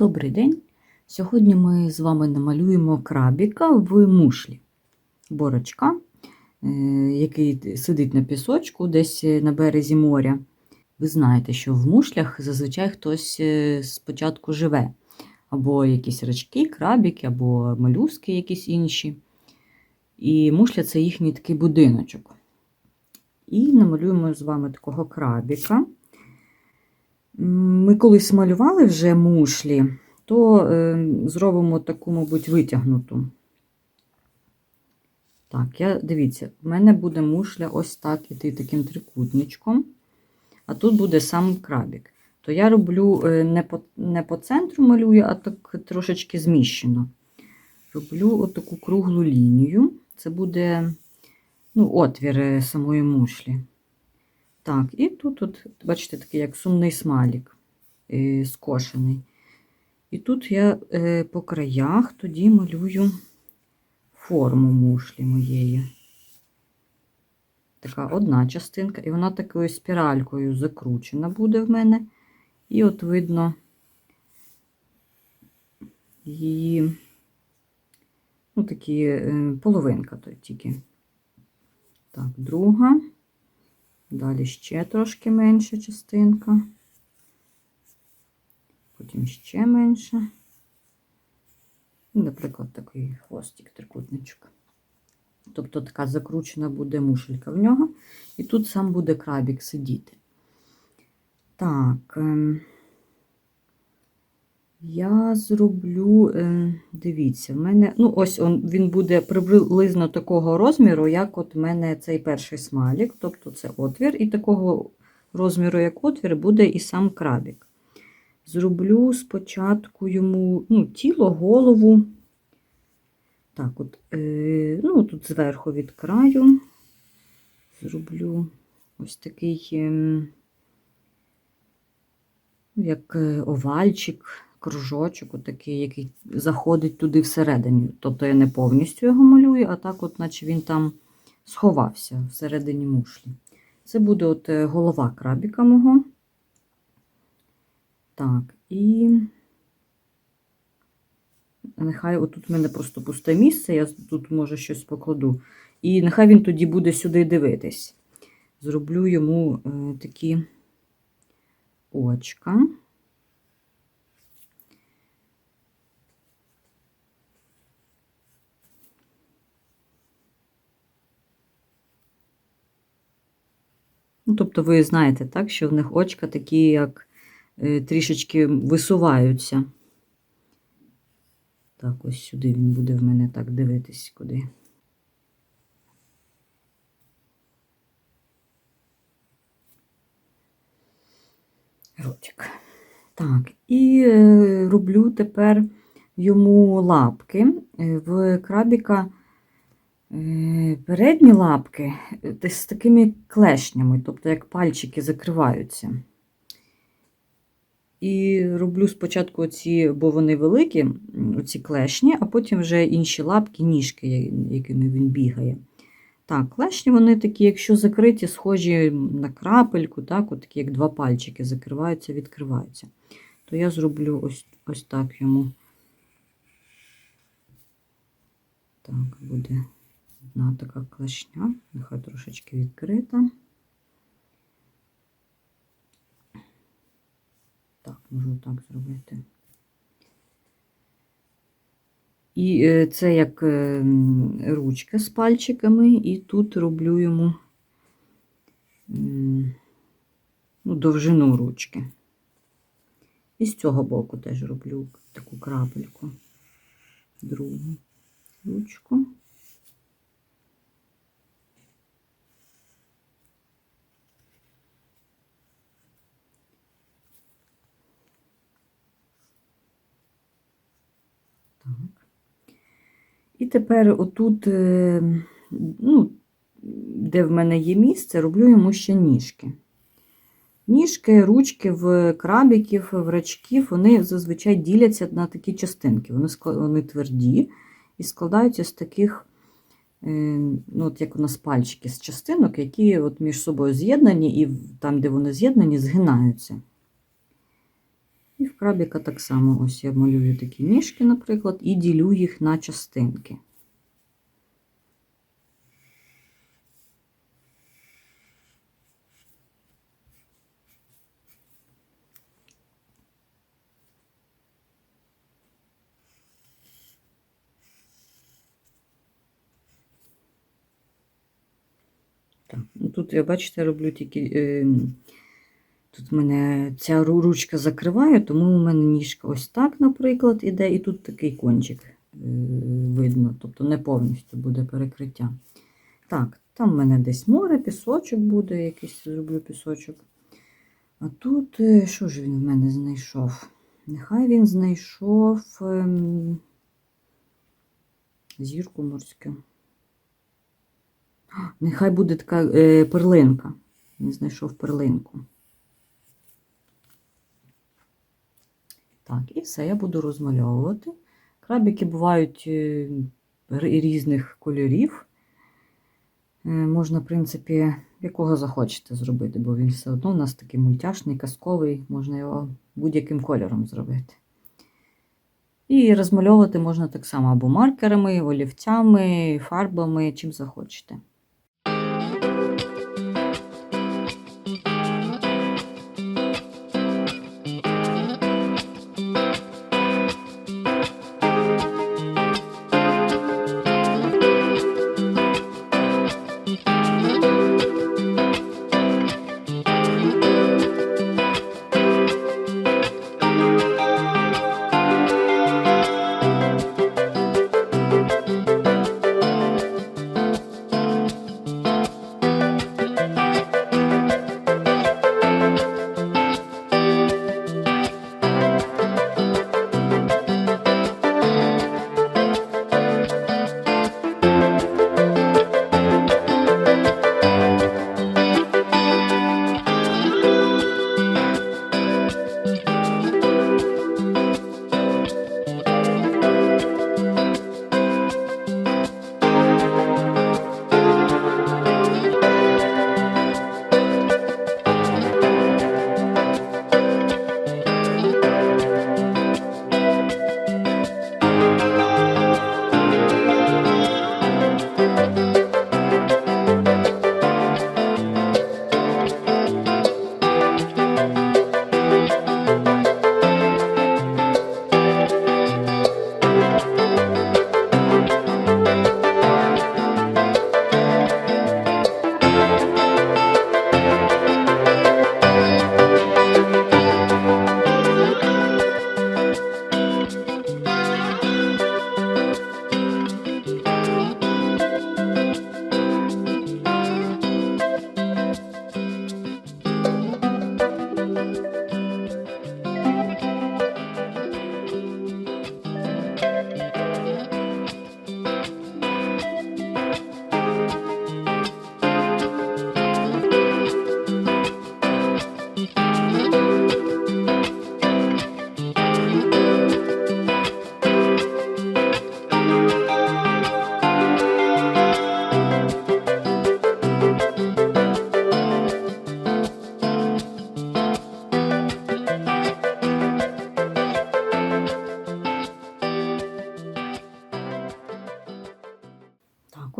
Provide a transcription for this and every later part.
Добрий день! Сьогодні ми з вами намалюємо крабіка в мушлі. Борочка, е, який сидить на пісочку десь на березі моря. Ви знаєте, що в мушлях зазвичай хтось е, спочатку живе. Або якісь рачки, крабіки, або молюски якісь інші. І мушля це їхній такий будиночок. І намалюємо з вами такого крабіка. Ми колись малювали вже мушлі, то е, зробимо таку, мабуть, витягнуту. Так, я, дивіться, в мене буде мушля ось так іти таким трикутничком, а тут буде сам крабік. То я роблю е, не по, не по центру малюю, а так трошечки зміщено. Роблю отаку круглу лінію. Це буде ну, отвір е, самої мушлі. Так, і тут, от, бачите, такий як сумний смайлик е, скошений. І тут я е, по краях тоді малюю форму мушлі моєї. Така одна частинка, і вона такою спіралькою закручена буде в мене. І от видно її, ну, такі е, половинка тільки. Так, друга. Далі ще трошки менша частинка, потім ще менша. І, наприклад, такий хвостик, трикутничок. Тобто така закручена буде мушелька в нього, і тут сам буде крабік сидіти. Так, ем, я зроблю, ем, дивіться, в мене, ну, ось он, він буде приблизно такого розміру, як от в мене цей перший смайлік, тобто це отвір, і такого розміру, як отвір, буде і сам крабік. Зроблю спочатку йому ну, тіло, голову. Так, от, е, ну, тут зверху від краю зроблю ось такий, е, як е, овальчик кружочок, отакий, який заходить туди всередині. Тобто я не повністю його малюю, а так, от, наче він там сховався всередині мушлі. Це буде от е, голова крабіка мого. Так, і нехай отут в мене просто пусте місце, я тут, може, щось покладу. І нехай він тоді буде сюди дивитись. Зроблю йому е, такі очка. Ну, Тобто, ви знаєте, так, що в них очка такі, як е, трішечки висуваються. Так, ось сюди він буде в мене так дивитись куди. Ротик. Так, і е, роблю тепер йому лапки. Е, В крабіка Передні лапки е, з такими клешнями, тобто як пальчики закриваються. І роблю спочатку ці, бо вони великі, оці клешні, а потім вже інші лапки, ніжки, якими він бігає. Так, клешні вони такі, якщо закриті, схожі на крапельку, так, от такі, як два пальчики закриваються, відкриваються. То я зроблю ось, ось так йому. Так, буде. Одна така клешня, нехай трошечки відкрита. Так, можу так зробити. І е, це як е, ручка з пальчиками, і тут роблю йому ну, довжину ручки. І з цього боку теж роблю таку крапельку, другу ручку. Так. І тепер отут, е, ну, де в мене є місце, роблю йому ще ніжки. Ніжки, ручки в крабіків, в рачків, вони зазвичай діляться на такі частинки. Вони вони тверді і складаються з таких, е, ну, от як у нас пальчики з частинок, які от між собою з'єднані, і там, де вони з'єднані, згинаються. І в крабіка так само ось я малюю такі ніжки, наприклад, і ділю їх на частинки. Так, ну тут я бачите, роблю тільки. Тут в мене ця ручка закриває, тому у мене ніжка ось так, наприклад, іде, і тут такий кончик е, видно, тобто не повністю буде перекриття. Так, там в мене десь море, пісочок буде, якийсь зроблю пісочок. А тут, е, що ж він в мене знайшов? Нехай він знайшов ем, зірку морську. Нехай буде така е, перлинка. Він знайшов перлинку. Так, і все, я буду розмальовувати. Крабики бувають е, різних кольорів. Е, Можна, в принципі, якого захочете зробити, бо він все одно у нас такий мультяшний, казковий, можна його будь-яким кольором зробити. І розмальовувати можна так само або маркерами, олівцями, фарбами, чим захочете.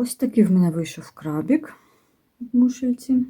Ось такий в мене вийшов крабік в мушельці.